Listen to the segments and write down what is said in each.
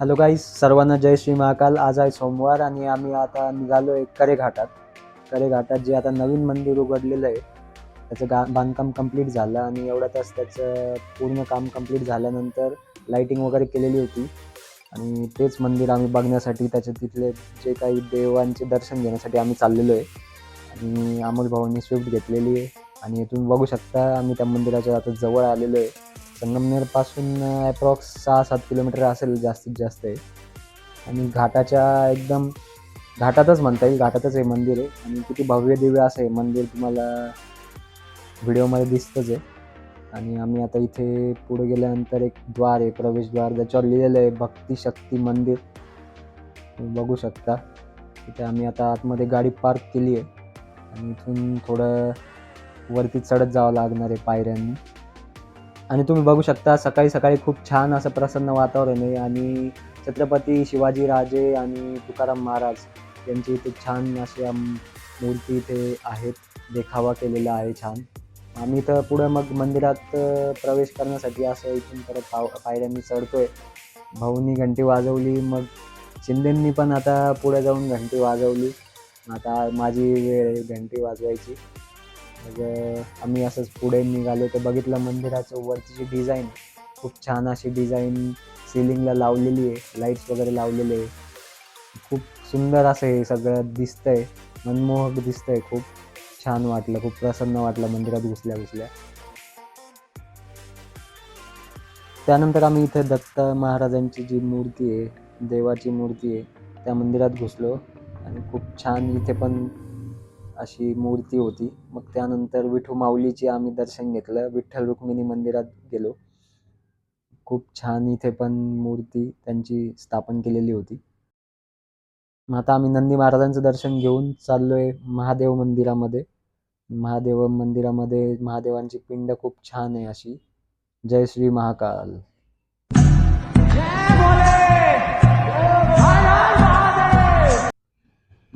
Hello काही सर्वांना जय श्री महाकाल. आज आहे सोमवार आणि आम्ही आता निघालो आहे करे घाटात करे घाटात जे आता नवीन मंदिर उघडलेलं आहे त्याचं गा बांधकाम कंप्लीट झालं आणि एवढ्यातच त्याचं पूर्ण काम कंप्लीट झाल्यानंतर लाईटिंग वगैरे केलेली होती. आणि तेच मंदिर आम्ही बघण्यासाठी त्याचे तिथले जे काही देवांचे दर्शन घेण्यासाठी आम्ही चाललेलो आहे. आणि अमोल भाऊंनी स्विफ्ट घेतलेली आहे. आणि इथून बघू शकता आम्ही त्या मंदिराच्या आता जवळ आलेलो आहे. संगमनेरपासून ॲप्रॉक्स सहा सात किलोमीटर असेल जास्तीत जास्त आहे आणि घाटाच्या एकदम घाटातच म्हणता येईल घाटातच हे मंदिर आहे. आणि किती भव्य दिव्य असं हे मंदिर तुम्हाला व्हिडिओमध्ये दिसतंच आहे. आणि आम्ही आता इथे पुढे गेल्यानंतर एक द्वार आहे प्रवेशद्वार ज्याच्यावर लिहिलेलं आहे भक्ती शक्ती मंदिर. बघू शकता. तिथे आम्ही आता आतमध्ये गाडी पार्क केली आहे. आणि इथून थोडं वरती चढत जावं लागणार आहे पायऱ्यांनी. आणि तुम्ही बघू शकता सकाळी सकाळी खूप छान असं प्रसन्न वातावरण आहे आणि छत्रपती शिवाजी राजे आणि तुकाराम महाराज यांची इथे छान अशा मूर्ती इथे आहेत देखावा केलेला आहे छान. आम्ही तर पुढं मग मंदिरात प्रवेश करण्यासाठी असं इथून परत पाव पायऱ्यांनी चढतोय. भाऊनी घंटी वाजवली मग शिंदेंनी पण आता पुढे जाऊन घंटी वाजवली. आता माझी वेळ आहे घंटी वाजवायची. मग आम्ही असंच पुढे निघालो तर बघितलं मंदिराचं वरची जी डिझाईन खूप छान अशी डिझाईन सिलिंगला लावलेली आहे लाईट्स वगैरे लावलेले आहे. खूप सुंदर असं हे सगळं दिसतंय मनमोहक दिसतंय खूप छान वाटलं खूप प्रसन्न वाटलं मंदिरात घुसल्या घुसल्या. त्यानंतर आम्ही इथे दत्त महाराजांची जी मूर्ती आहे देवाची मूर्ती आहे त्या मंदिरात घुसलो. आणि खूप छान इथे पण अशी मूर्ती होती. मग त्यानंतर विठू माऊलीची आम्ही दर्शन घेतलं. विठ्ठल रुक्मिणी मंदिरात गेलो. खूप छान इथे पण मूर्ती त्यांची स्थापन केलेली होती. मग आता आम्ही नंदी महाराजांचं दर्शन घेऊन चाललोय महादेव मंदिरामध्ये. महादेव मंदिरामध्ये महादेवांची पिंड खूप छान आहे अशी. जय श्री महाकाल.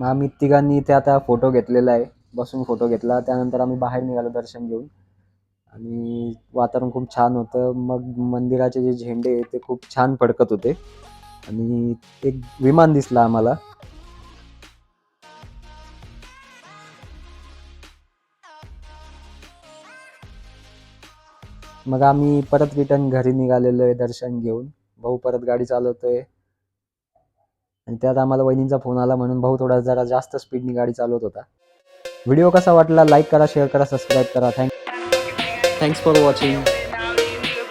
मग आम्ही तिघांनी ते आता फोटो घेतलेला आहे. बसून फोटो घेतला. त्यानंतर आम्ही बाहेर निघालो दर्शन घेऊन. आणि वातावरण खूप छान होतं. मग मंदिराचे जे झेंडे आहे ते खूप छान फडकत होते. आणि एक विमान दिसलं आम्हाला. मग आम्ही परत रिटर्न घरी निघालेलो आहे दर्शन घेऊन. भाऊ परत गाडी चालवतोय. आणि त्यात आम्हाला वहिनींचा फोन आला म्हणून भाऊ थोडा जरा जास्त स्पीडनी गाडी चालवत होता. व्हिडिओ कसा वाटला लाईक करा शेअर करा सबस्क्राईब करा. Thank thanks for watching